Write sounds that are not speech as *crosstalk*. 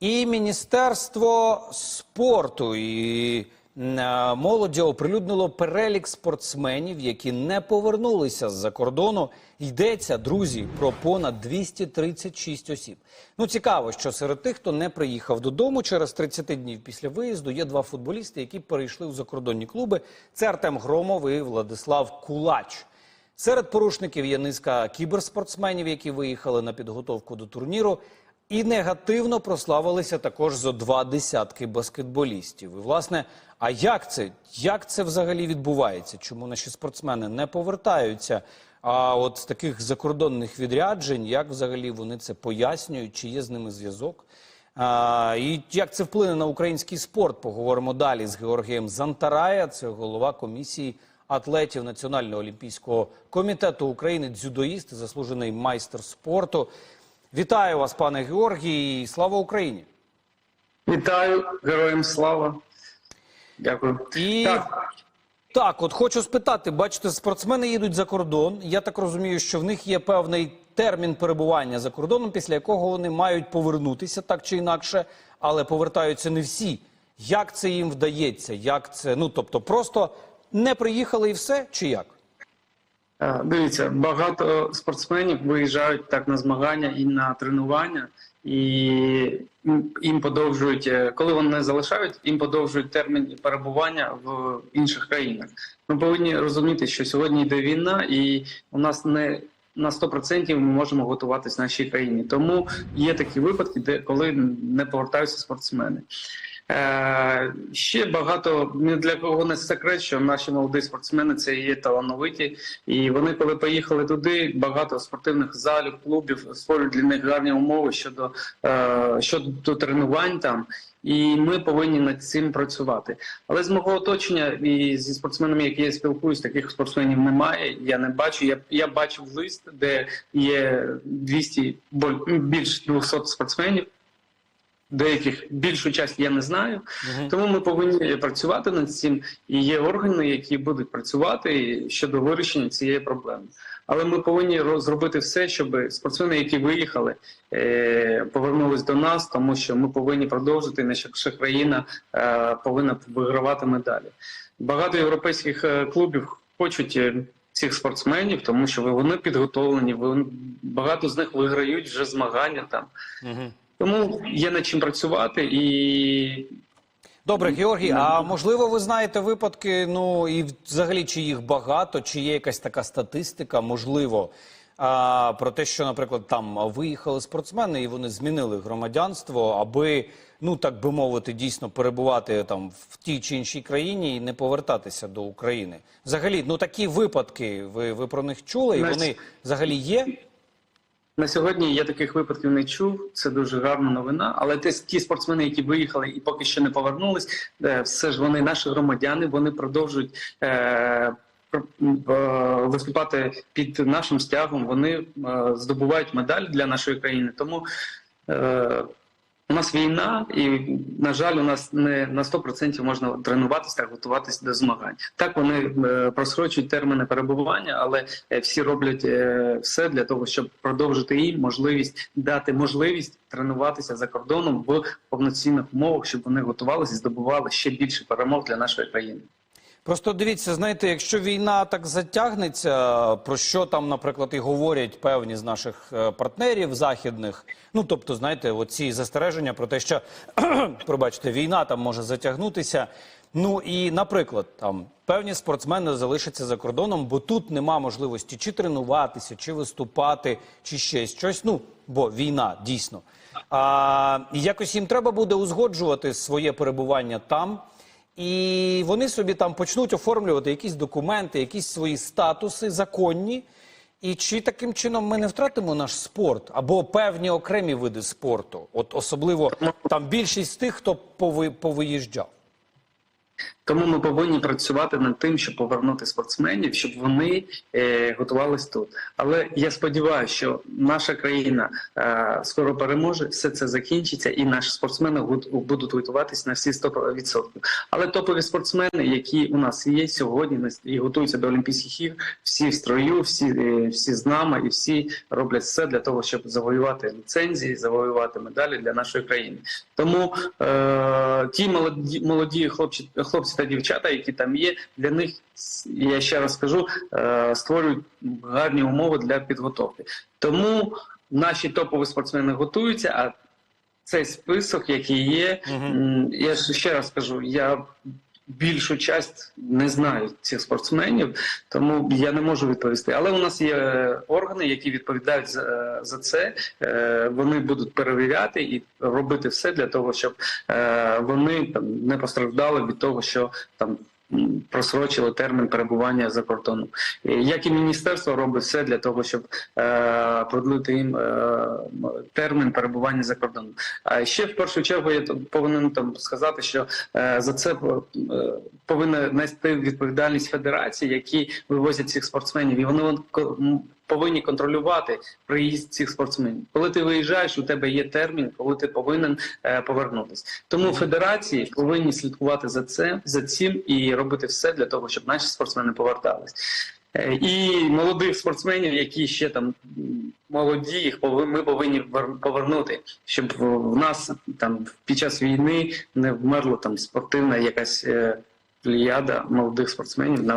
І Міністерство спорту і е, молоді оприлюднило перелік спортсменів, які не повернулися з-за кордону. Йдеться, друзі, про понад 236 осіб. Ну цікаво, що серед тих, хто не приїхав додому через 30 днів після виїзду, є два футболісти, які перейшли в закордонні клуби. Це Артем Громов і Владислав Кулач. Серед порушників є низка кіберспортсменів, які виїхали на підготовку до турніру. І негативно прославилися також зо два десятки баскетболістів. І власне, а як це? Як це взагалі відбувається? Чому наші спортсмени не повертаються? А от з таких закордонних відряджень, як взагалі вони це пояснюють, чи є з ними зв'язок? А, і як це вплине на український спорт? Поговоримо далі з Георгієм Зантарая, це голова комісії атлетів Національного олімпійського комітету України, дзюдоїст, заслужений майстер спорту. Вітаю вас, пане Георгій, і слава Україні! Вітаю, героям слава. Дякую. І Так, так, от хочу спитати, бачите, спортсмени їдуть за кордон. Я так розумію, що в них є певний термін перебування за кордоном, після якого вони мають повернутися так чи інакше, але повертаються не всі. Як це їм вдається? Як це? Ну тобто, просто не приїхали і все, чи як? Е, дивіться, багато спортсменів виїжджають так на змагання і на тренування, і їм подовжують, е, коли вони не залишають, їм подовжують термін перебування в інших країнах. Ми повинні розуміти, що сьогодні йде війна, і у нас не на 100% ми можемо готуватись в нашій країні. Тому є такі випадки, де коли не повертаються спортсмени. Е, ще багато ні для кого не секрет, що наші молоді спортсмени це є талановиті, і вони, коли поїхали туди, багато спортивних залів, клубів створюють для них гарні умови щодо, е, щодо тренувань там. І ми повинні над цим працювати. Але з мого оточення і зі спортсменами, які я спілкуюсь, таких спортсменів немає. Я не бачу. Я я бачив лист, де є 200, боль- більш 200 спортсменів. Деяких більшу часть я не знаю, Мгм. тому ми повинні працювати над цим. І є органи, які будуть працювати щодо вирішення цієї проблеми. Але ми повинні зробити все, щоб спортсмени, які виїхали, е, повернулись до нас, тому що ми повинні продовжити. Наша країна е, повинна вигравати медалі. Багато європейських е, клубів хочуть. Цих спортсменів, тому що вони підготовлені, вони, багато з них виграють вже змагання там. Мгм. Тому є над чим працювати і Добре, Георгій, а можливо, ви знаєте випадки, ну і взагалі чи їх багато, чи є якась така статистика, можливо, а, про те, що, наприклад, там виїхали спортсмени і вони змінили громадянство, аби, ну так би мовити, дійсно перебувати там в тій чи іншій країні і не повертатися до України. Взагалі, ну такі випадки, ви, ви про них чули, і вони взагалі є? На сьогодні я таких випадків не чув. Це дуже гарна новина. Але те, ті спортсмени, які виїхали і поки що не повернулись, е, все ж вони наші громадяни, вони продовжують. Е- е, Виступати під нашим стягом, вони е, здобувають медаль для нашої країни. Тому у нас війна, і на жаль, у нас не на 100% можна тренуватися та готуватися до змагань. Так вони е, просрочують терміни перебування, але е, всі роблять е, все для того, щоб продовжити їм можливість дати можливість тренуватися за кордоном в повноцінних умовах, щоб вони готувалися і здобували ще більше перемог для нашої країни. Просто дивіться, знаєте, якщо війна так затягнеться, про що там, наприклад, і говорять певні з наших е, партнерів західних, ну тобто, знаєте, оці застереження про те, що *clears throat* пробачте, війна там може затягнутися. Ну і, наприклад, там певні спортсмени залишаться за кордоном, бо тут нема можливості чи тренуватися, чи виступати, чи ще щось. Ну бо війна дійсно. А якось їм треба буде узгоджувати своє перебування там. І вони собі там почнуть оформлювати якісь документи, якісь свої статуси законні. І чи таким чином ми не втратимо наш спорт або певні окремі види спорту? От особливо там більшість тих, хто пови, повиїжджав. Тому ми повинні працювати над тим, щоб повернути спортсменів, щоб вони е, готувались тут. Але я сподіваюся, що наша країна е, скоро переможе, все це закінчиться, і наші спортсмени будуть готуватись на всі 100%. Але топові спортсмени, які у нас є сьогодні, і готуються до Олімпійських ігор, всі в строю, всі, е, всі з нами, і всі роблять все для того, щоб завоювати ліцензії, завоювати медалі для нашої країни. Тому е, ті молоді, молоді хлопці, хлопці та дівчата, які там є, для них я ще раз скажу, е, створюють гарні умови для підготовки. Тому наші топові спортсмени готуються. А цей список, який є, угу. я ще раз скажу, я більшу часть не знаю цих спортсменів, тому я не можу відповісти. Але у нас є органи, які відповідають за, за це. Е, Вони будуть перевіряти і робити все для того, щоб е, вони там не постраждали від того, що там. Просрочили термін перебування за кордоном, І як і міністерство робить все для того, щоб е, продлити їм е, термін перебування за кордоном. А ще в першу чергу я повинен там сказати, що е, за це е, повинна нести відповідальність федерації, які вивозять цих спортсменів, і вони повинні контролювати приїзд цих спортсменів. Коли ти виїжджаєш, у тебе є термін, коли ти повинен е, повернутися. Тому федерації повинні слідкувати за це за цим і робити все для того, щоб наші спортсмени повертались. Е, І молодих спортсменів, які ще там молоді, їх ми повинні повернути, щоб в нас там під час війни не вмерла там спортивна якась е, плеяда молодих спортсменів на